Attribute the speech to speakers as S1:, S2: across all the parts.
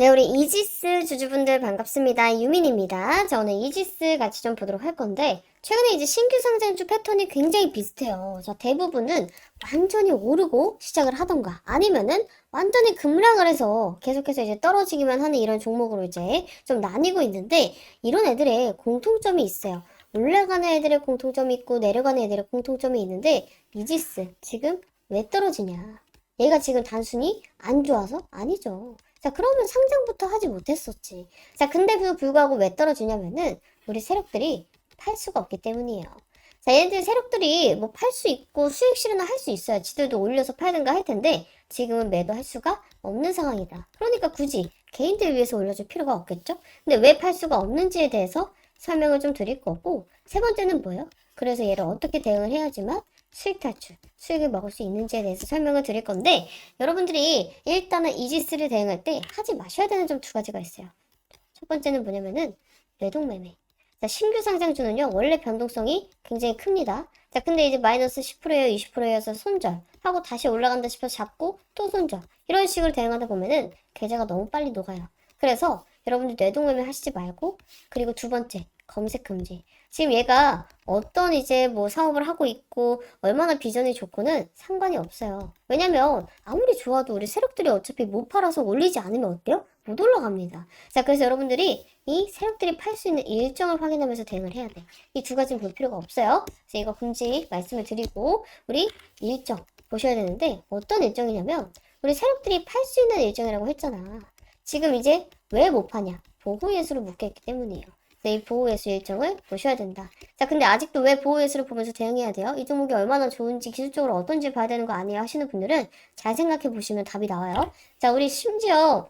S1: 네, 우리 이지스 주주분들 반갑습니다. 유민입니다. 자, 오늘 이지스 같이 좀 보도록 할 건데, 최근에 이제 신규 상장주 패턴이 굉장히 비슷해요. 자, 대부분은 완전히 오르고 시작을 하던가, 아니면은 완전히 급락을 해서 계속해서 이제 떨어지기만 하는 이런 종목으로 이제 좀 나뉘고 있는데, 이런 애들의 공통점이 있어요. 올라가는 애들의 공통점이 있고, 내려가는 애들의 공통점이 있는데, 이지스, 지금 왜 떨어지냐? 얘가 지금 단순히 안 좋아서? 아니죠. 자, 그러면 상장부터 하지 못했었지. 자, 근데도 불구하고 왜 떨어지냐면은 우리 세력들이 팔 수가 없기 때문이에요. 자, 얘네들 세력들이 뭐 팔 수 있고 수익 실현을 할 수 있어요. 지들도 올려서 팔든가 할 텐데 지금은 매도할 수가 없는 상황이다. 그러니까 굳이 개인들 위해서 올려줄 필요가 없겠죠? 근데 왜 팔 수가 없는지에 대해서 설명을 좀 드릴 거고 세 번째는 뭐예요? 그래서 얘를 어떻게 대응을 해야지만 수익 탈출, 수익을 먹을 수 있는지에 대해서 설명을 드릴 건데 여러분들이 일단은 이지스를 대응할 때 하지 마셔야 되는 점 두 가지가 있어요. 첫 번째는 뭐냐면은 매동매매. 자, 신규 상장주는요, 원래 변동성이 굉장히 큽니다. 자, 근데 이제 마이너스 10%예요, 20%여서 손절. 하고 다시 올라간다 싶어서 잡고 또 손절. 이런 식으로 대응하다 보면은 계좌가 너무 빨리 녹아요. 그래서 여러분들 뇌동매매 하시지 말고, 그리고 두 번째, 검색 금지. 지금 얘가 어떤 이제 뭐 사업을 하고 있고 얼마나 비전이 좋고는 상관이 없어요. 왜냐면 아무리 좋아도 우리 세력들이 어차피 못 팔아서 올리지 않으면 어때요? 못 올라갑니다. 자, 그래서 여러분들이 이 세력들이 팔 수 있는 일정을 확인하면서 대응을 해야 돼요. 이두 가지는 볼 필요가 없어요. 그래서 이거 금지 말씀을 드리고 우리 일정 보셔야 되는데 어떤 일정이냐면 우리 세력들이 팔 수 있는 일정이라고 했잖아. 지금 이제 왜 못 파냐? 보호 예수로 묶여있기 때문이에요. 이 보호 예수 일정을 보셔야 된다. 자, 근데 아직도 왜 보호 예수를 보면서 대응해야 돼요? 이 종목이 얼마나 좋은지 기술적으로 어떤지 봐야 되는 거 아니에요? 하시는 분들은 잘 생각해 보시면 답이 나와요. 자, 우리 심지어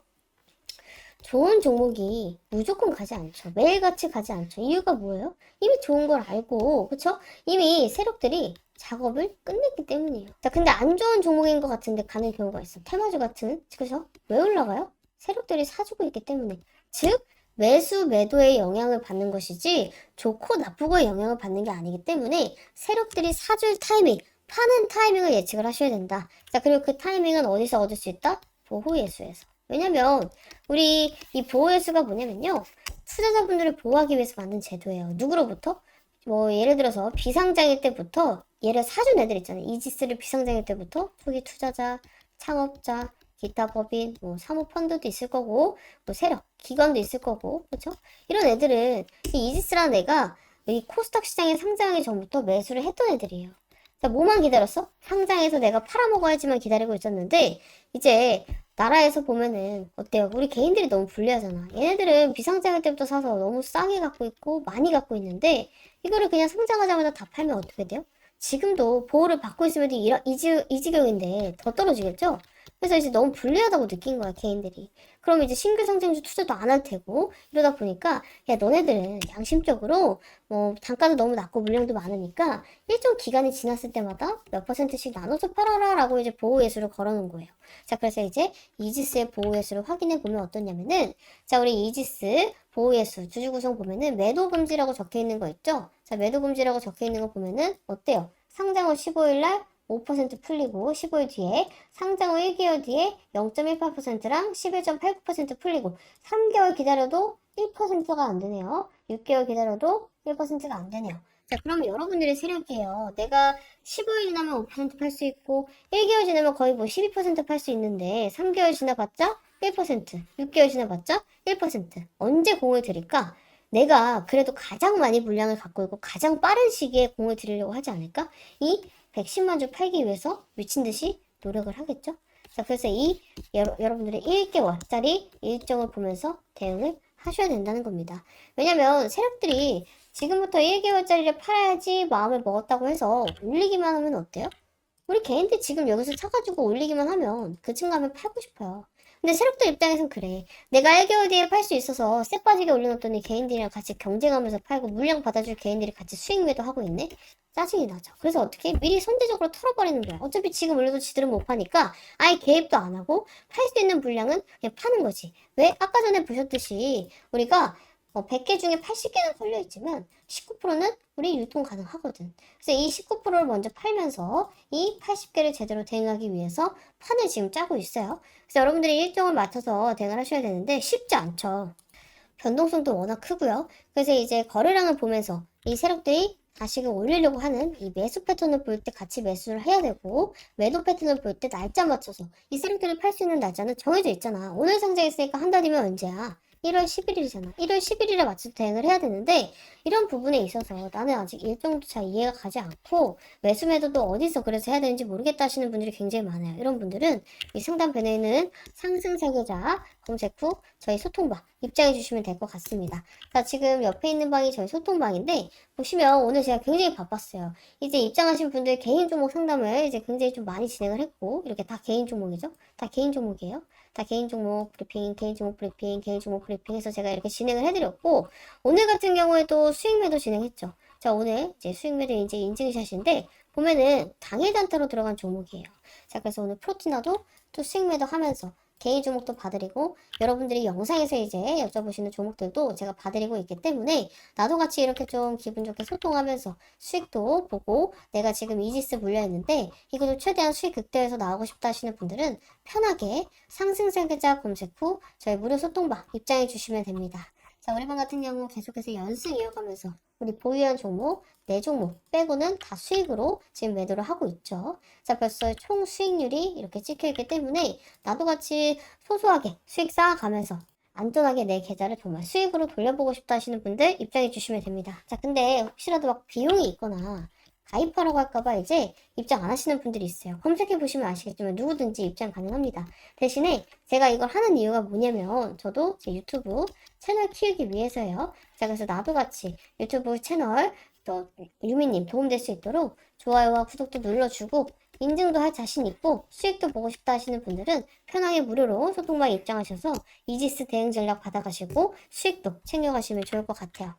S1: 좋은 종목이 무조건 가지 않죠. 매일같이 가지 않죠. 이유가 뭐예요? 이미 좋은 걸 알고, 그쵸? 이미 세력들이 작업을 끝냈기 때문이에요. 자, 근데 안 좋은 종목인 것 같은데 가는 경우가 있어. 테마주 같은, 그죠? 왜 올라가요? 세력들이 사주고 있기 때문에. 즉, 매수, 매도의 영향을 받는 것이지, 좋고 나쁘고의 영향을 받는 게 아니기 때문에, 세력들이 사줄 타이밍, 파는 타이밍을 예측을 하셔야 된다. 자, 그리고 그 타이밍은 어디서 얻을 수 있다? 보호예수에서. 왜냐면, 우리 이 보호예수가 뭐냐면요. 투자자분들을 보호하기 위해서 만든 제도예요. 누구로부터? 뭐, 예를 들어서 비상장일 때부터, 얘를 사준 애들 있잖아요. 이지스를 비상장일 때부터, 초기 투자자, 창업자, 기타 법인, 뭐 사모펀드도 있을 거고, 뭐 세력, 기관도 있을 거고, 그렇죠? 이런 애들은 이 이지스라는 애가 이 코스닥 시장에 상장하기 전부터 매수를 했던 애들이에요. 자, 뭐만 기다렸어? 상장해서 내가 팔아먹어야지만 기다리고 있었는데, 이제 나라에서 보면은 어때요? 우리 개인들이 너무 불리하잖아. 얘네들은 비상장일 때부터 사서 너무 싸게 갖고 있고 많이 갖고 있는데 이거를 그냥 상장하자마자 다 팔면 어떻게 돼요? 지금도 보호를 받고 있으면 이, 이, 지, 이 지경인데 더 떨어지겠죠? 그래서 이제 너무 불리하다고 느낀 거야, 개인들이. 그럼 이제 신규 상장주 투자도 안 할 테고, 이러다 보니까, 야, 너네들은 양심적으로, 뭐, 단가도 너무 낮고 물량도 많으니까, 일정 기간이 지났을 때마다 몇 퍼센트씩 나눠서 팔아라, 라고 이제 보호 예수를 걸어놓은 거예요. 자, 그래서 이제 이지스의 보호 예수를 확인해 보면 어떠냐면은, 자, 우리 이지스 보호 예수 주주 구성 보면은 매도 금지라고 적혀 있는 거 있죠? 자, 매도 금지라고 적혀 있는 거 보면은 어때요? 상장 후 15일 날 5% 풀리고 15일 뒤에 상장 후 1개월 뒤에 0.18%랑 11.89% 풀리고 3개월 기다려도 1%가 안 되네요. 6개월 기다려도 1%가 안 되네요. 자, 그럼 여러분들의 세력이에요. 내가 15일 지나면 5%팔 수 있고 1개월 지나면 거의 뭐 12%팔 수 있는데 3개월 지나봤자 1%, 6개월 지나봤자 1%. 언제 공을 들일까? 내가 그래도 가장 많이 물량을 갖고 있고 가장 빠른 시기에 공을 들이려고 하지 않을까? 이 110만 주 팔기 위해서 미친 듯이 노력을 하겠죠? 자, 그래서 이 여러, 여러분들의 1개월짜리 일정을 보면서 대응을 하셔야 된다는 겁니다. 왜냐면 세력들이 지금부터 1개월짜리를 팔아야지 마음을 먹었다고 해서 올리기만 하면 어때요? 우리 개인들 지금 여기서 사가지고 올리기만 하면 그 층감을 팔고 싶어요. 근데 세력들 입장에선 그래. 내가 1개월 뒤에 팔 수 있어서 쎄 빠지게 올려놓더니 개인들이랑 같이 경쟁하면서 팔고 물량 받아줄 개인들이 같이 수익 매도 하고 있네? 짜증이 나죠. 그래서 어떻게 미리 선제적으로 털어버리는 거야. 어차피 지금 올려도 지들은 못 파니까 아예 개입도 안 하고 팔 수 있는 물량은 그냥 파는 거지. 왜? 아까 전에 보셨듯이 우리가 어, 100개 중에 80개는 걸려있지만 19%는 우리 유통 가능하거든. 그래서 이 19%를 먼저 팔면서 이 80개를 제대로 대응하기 위해서 판을 지금 짜고 있어요. 그래서 여러분들이 일정을 맞춰서 대응을 하셔야 되는데 쉽지 않죠. 변동성도 워낙 크고요. 그래서 이제 거래량을 보면서 이 세력들이 다시금 올리려고 하는 이 매수 패턴을 볼 때 같이 매수를 해야 되고 매도 패턴을 볼 때 날짜 맞춰서 이 세력들을 팔 수 있는 날짜는 정해져 있잖아. 오늘 상장했으니까 한 달이면 언제야? 1월 11일이잖아. 1월 11일에 맞춰서 대응을 해야 되는데 이런 부분에 있어서 나는 아직 일정도 잘 이해가 가지 않고 매수 매도도 어디서 그래서 해야 되는지 모르겠다 하시는 분들이 굉장히 많아요. 이런 분들은 이 상단 밴에 있는 상승 세계자 검색 후 저희 소통방 입장해 주시면 될 것 같습니다. 자, 지금 옆에 있는 방이 저희 소통방인데 보시면 오늘 제가 굉장히 바빴어요. 이제 입장하신 분들 개인 종목 상담을 이제 굉장히 좀 많이 진행을 했고 이렇게 다 개인 종목이죠. 다 개인 종목이에요. 다 개인 종목 브리핑, 개인 종목 브리핑, 개인 종목 브리핑 해서 제가 이렇게 진행을 해드렸고 오늘 같은 경우에도 수익 매도 진행했죠. 자, 오늘 이제 수익 매도 이제 인증샷인데 보면은 당일 단타로 들어간 종목이에요. 자, 그래서 오늘 프로티나도 또 수익 매도 하면서 개인 종목도 봐드리고 여러분들이 영상에서 이제 여쭤보시는 종목들도 제가 봐드리고 있기 때문에 나도 같이 이렇게 좀 기분 좋게 소통하면서 수익도 보고 내가 지금 이지스 물려있는데 이거를 최대한 수익 극대화해서 나오고 싶다 하시는 분들은 편하게 상승세 계좌 검색 후 저희 무료 소통방 입장해 주시면 됩니다. 자, 우리 방 같은 경우 계속해서 연승 이어가면서 우리 보유한 종목, 네 종목 빼고는 다 수익으로 지금 매도를 하고 있죠. 자, 벌써 총 수익률이 이렇게 찍혀 있기 때문에 나도 같이 소소하게 수익 쌓아가면서 안전하게 내 계좌를 정말 수익으로 돌려보고 싶다 하시는 분들 입장해 주시면 됩니다. 자, 근데 혹시라도 막 비용이 있거나 가입하라고 할까봐 이제 입장 안 하시는 분들이 있어요. 검색해 보시면 아시겠지만 누구든지 입장 가능합니다. 대신에 제가 이걸 하는 이유가 뭐냐면 저도 제 유튜브 채널 키우기 위해서요. 자, 그래서 나도 같이 유튜브 채널 또 유미님 도움될 수 있도록 좋아요와 구독도 눌러주고 인증도 할 자신 있고 수익도 보고 싶다 하시는 분들은 편하게 무료로 소통방에 입장하셔서 이지스 대응 전략 받아가시고 수익도 챙겨가시면 좋을 것 같아요.